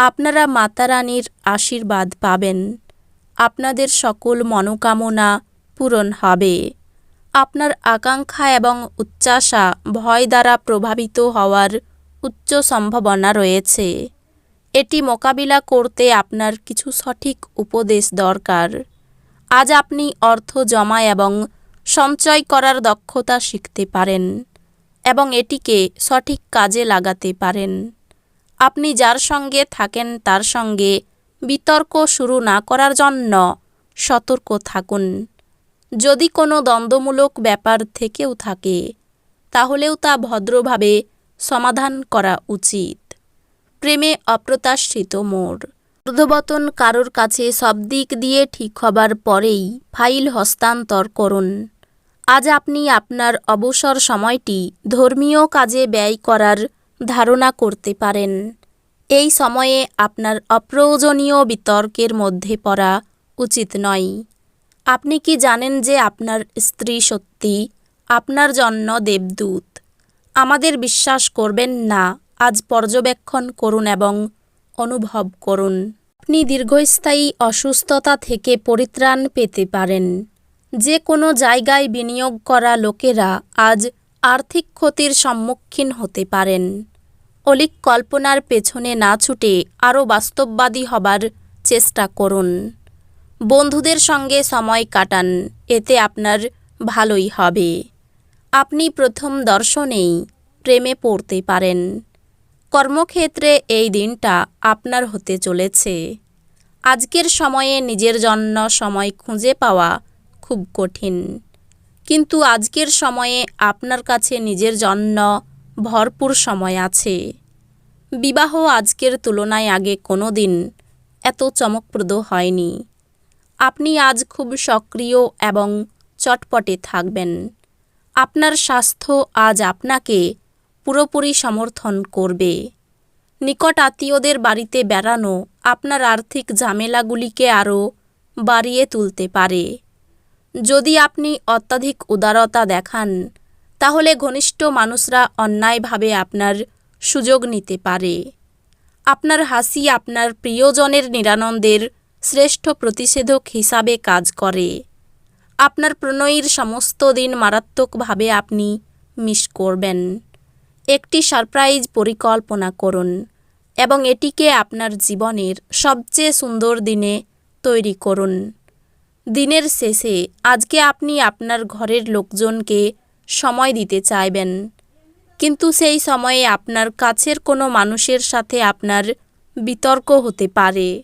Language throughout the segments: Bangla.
আপনারা মাতা রানীর আশীর্বাদ পাবেন। আপনাদের সকল মনোকামনা পূরণ হবে। আপনার আকাঙ্ক্ষা এবং উচ্চাসা ভয় দ্বারা প্রভাবিত হওয়ার উচ্চ সম্ভাবনা রয়েছে। এটি মোকাবিলা করতে আপনার কিছু সঠিক উপদেশ দরকার। আজ আপনি অর্থ জমা এবং সঞ্চয় করার দক্ষতা শিখতে পারেন এবং এটিকে সঠিক কাজে লাগাতে পারেন। আপনি যার সঙ্গে থাকেন তার সঙ্গে বিতর্ক শুরু না করার জন্য সতর্ক থাকুন। যদি কোনো দ্বন্দ্বমূলক ব্যাপার থেকেও থাকে, তাহলেও তা ভদ্রভাবে সমাধান করা উচিত। প্রেমে অপ্রত্যাশিত মোড়। ঊর্ধ্ববতন কারোর কাছে সব দিক দিয়ে ঠিক হবার পরেই ফাইল হস্তান্তর করুন। আজ আপনি আপনার অবসর সময়টি ধর্মীয় কাজে ব্যয় করার ধারণা করতে পারেন। এই সময়ে আপনার অপ্রয়োজনীয় বিতর্কের মধ্যে পড়া উচিত নয়। আপনি কি জানেন যে আপনার স্ত্রী সত্যি আপনার জন্য দেবদূত? আমাদের বিশ্বাস করবেন না, আজ পর্যবেক্ষণ করুন এবং অনুভব করুন। আপনি দীর্ঘস্থায়ী অসুস্থতা থেকে পরিত্রাণ পেতে পারেন। যে কোনো জায়গায় বিনিয়োগ করা লোকেরা আজ আর্থিক ক্ষতির সম্মুখীন হতে পারেন। অলিক কল্পনার পেছনে না ছুটে আরও বাস্তববাদী হবার চেষ্টা করুন। বন্ধুদের সঙ্গে সময় কাটান, এতে আপনার ভালোই হবে। আপনি প্রথম দর্শনেই প্রেমে পড়তে পারেন। কর্মক্ষেত্রে এই দিনটা আপনার হতে চলেছে। আজকের সময়ে নিজের জন্য সময় খুঁজে পাওয়া খুব কঠিন। কিন্তু আজকের সময়ে আপনার কাছে নিজের জন্য ভরপুর সময় আছে। বিবাহ আজকের তুলনায় আগে কোনো দিন এত চমকপ্রদ হয়নি। আপনি আজ খুব সক্রিয় এবং চটপটে থাকবেন। আপনার স্বাস্থ্য আজ আপনাকে পুরোপুরি সমর্থন করবে। নিকট আত্মীয়দের বাড়িতে বেড়ানো আপনার আর্থিক ঝামেলাগুলিকে আরও বাড়িয়ে তুলতে পারে। যদি আপনি অত্যাধিক উদারতা দেখান তাহলে ঘনিষ্ঠ মানুষরা অন্যায়ভাবে আপনার সুযোগ নিতে পারে। আপনার হাসি আপনার প্রিয়জনের নিরানন্দের শ্রেষ্ঠ প্রতিষেধক হিসাবে কাজ করে। আপনার প্রণয়ীর সমস্ত দিন মারাত্মকভাবে আপনি মিস করবেন। একটি সারপ্রাইজ পরিকল্পনা করুন এবং এটিকে আপনার জীবনের সবচেয়ে সুন্দর দিনে তৈরি করুন। দিনের শেষে আজকে আপনি আপনার ঘরের লোকজনকে সময় দিতে চাইবেন। কিন্তু সেই সময়ে আপনার কাছের কোনো মানুষের সাথে আপনার বিতর্ক হতে পারে।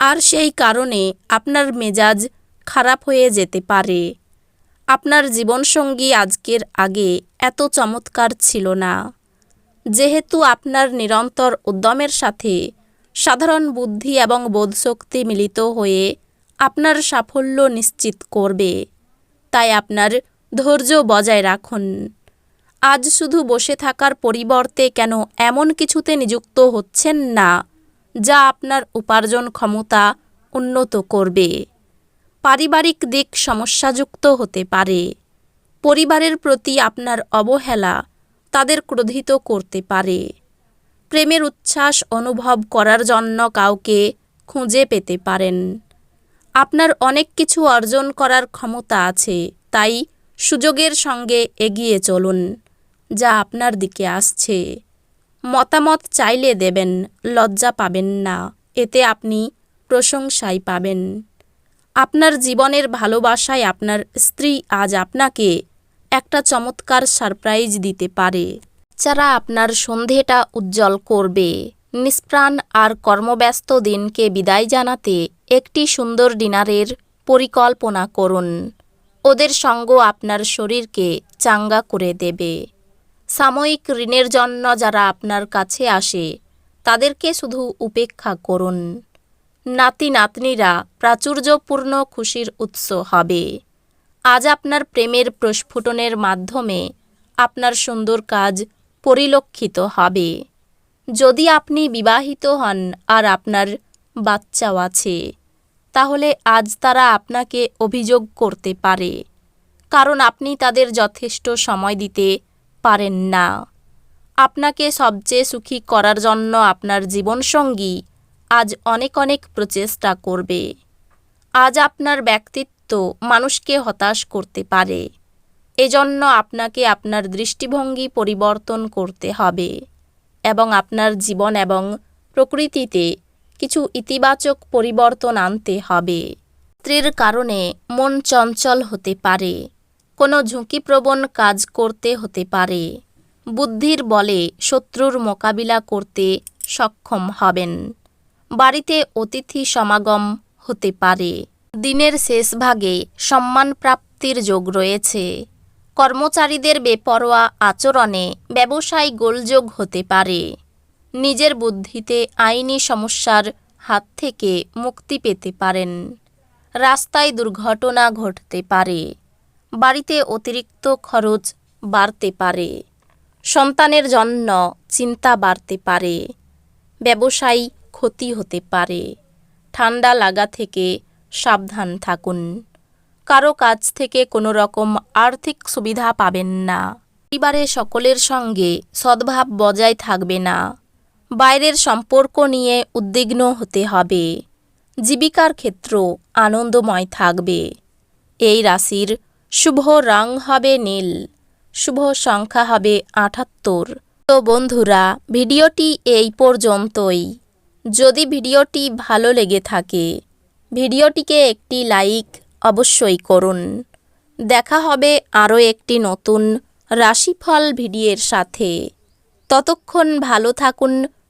আর সেই কারণে আপনার মেজাজ খারাপ হয়ে যেতে পারে। আপনার জীবনসঙ্গী আজকের আগে এত চমৎকার ছিল না। যেহেতু আপনার নিরন্তর উদ্যমের সাথে সাধারণ বুদ্ধি এবং বোধশক্তি মিলিত হয়ে আপনার সাফল্য নিশ্চিত করবে, তাই আপনার ধৈর্য বজায় রাখুন। আজ শুধু বসে থাকার পরিবর্তে কেন এমন কিছুতে নিযুক্ত হচ্ছেন না, যা আপনার উপার্জন ক্ষমতা উন্নত করবে। পারিবারিক দিক সমস্যাযুক্ত হতে পারে। পরিবারের প্রতি আপনার অবহেলা তাদের ক্রোধিত করতে পারে। প্রেমের উচ্ছ্বাস অনুভব করার জন্য কাউকে খুঁজে পেতে পারেন। আপনার অনেক কিছু অর্জন করার ক্ষমতা আছে, তাই সুযোগের সঙ্গে এগিয়ে চলুন, যা আপনার দিকে আসছে। মতামত চাইলে দেবেন, লজ্জা পাবেন না, এতে আপনি প্রশংসাই পাবেন। আপনার জীবনের ভালোবাসায় আপনার স্ত্রী আজ আপনাকে একটা চমৎকার সারপ্রাইজ দিতে পারে, যারা আপনার সন্ধেটা উজ্জ্বল করবে। নিষ্প্রাণ আর কর্মব্যস্ত দিনকে বিদায় জানাতে একটি সুন্দর ডিনারের পরিকল্পনা করুন। ওদের সঙ্গ আপনার শরীরকে চাঙ্গা করে দেবে। সাময়িক ঋণের জন্য যারা আপনার কাছে আসে, তাদেরকে শুধু উপেক্ষা করুন। নাতি নাতনিরা প্রাচুর্যপূর্ণ খুশির উৎস হবে। আজ আপনার প্রেমের প্রস্ফুটনের মাধ্যমে আপনার সুন্দর কাজ পরিলক্ষিত হবে। যদি আপনি বিবাহিত হন আর আপনার বাচ্চাও আছে তাহলে আজ তারা আপনাকে অভিযোগ করতে পারে, কারণ আপনি তাদের যথেষ্ট সময় দিতে পারেন না। আপনাকে সবচেয়ে সুখী করার জন্য আপনার জীবনসঙ্গী আজ অনেক অনেক প্রচেষ্টা করবে। আজ আপনার ব্যক্তিত্ব মানুষকে হতাশ করতে পারে। এজন্য আপনাকে আপনার দৃষ্টিভঙ্গি পরিবর্তন করতে হবে এবং আপনার জীবন এবং প্রকৃতিতে কিছু ইতিবাচক পরিবর্তন আনতে হবে। স্ত্রীর কারণে মন চঞ্চল হতে পারে, কোনো ঝুঁকিপ্রবণ কাজ করতে হতে পারে। বুদ্ধির বলে শত্রুর মোকাবিলা করতে সক্ষম হবেন। বাড়িতে অতিথি সমাগম হতে পারে। দিনের শেষ ভাগে সম্মান প্রাপ্তির যোগ রয়েছে। কর্মচারীদের বেপরোয়া আচরণে ব্যবসায় গোলযোগ হতে পারে। নিজের বুদ্ধিতে আইনি সমস্যার হাত থেকে মুক্তি পেতে পারেন। রাস্তায় দুর্ঘটনা ঘটতে পারে। বাড়িতে অতিরিক্ত খরচ বাড়তে পারে। সন্তানের জন্য চিন্তা বাড়তে পারে। ব্যবসায়ী ক্ষতি হতে পারে। ঠান্ডা লাগা থেকে সাবধান থাকুন। কারও কাছ থেকে কোনো রকম আর্থিক সুবিধা পাবেন না। পরিবারে সকলের সঙ্গে সদ্ভাব বজায় থাকবে না। বাইরের সম্পর্ক নিয়ে উদ্বিগ্ন হতে হবে। জীবিকার ক্ষেত্র আনন্দময় থাকবে। এই রাশির শুভ রং হবে নীল, শুভ সংখ্যা হবে আটাত্তর। তো বন্ধুরা, ভিডিওটি এই পর্যন্তই। যদি ভিডিওটি ভালো লেগে থাকে, ভিডিওটিকে একটি লাইক অবশ্যই করুন। দেখা হবে আরও একটি নতুন রাশিফল ভিডিওর সাথে। ততক্ষণ ভালো থাকুন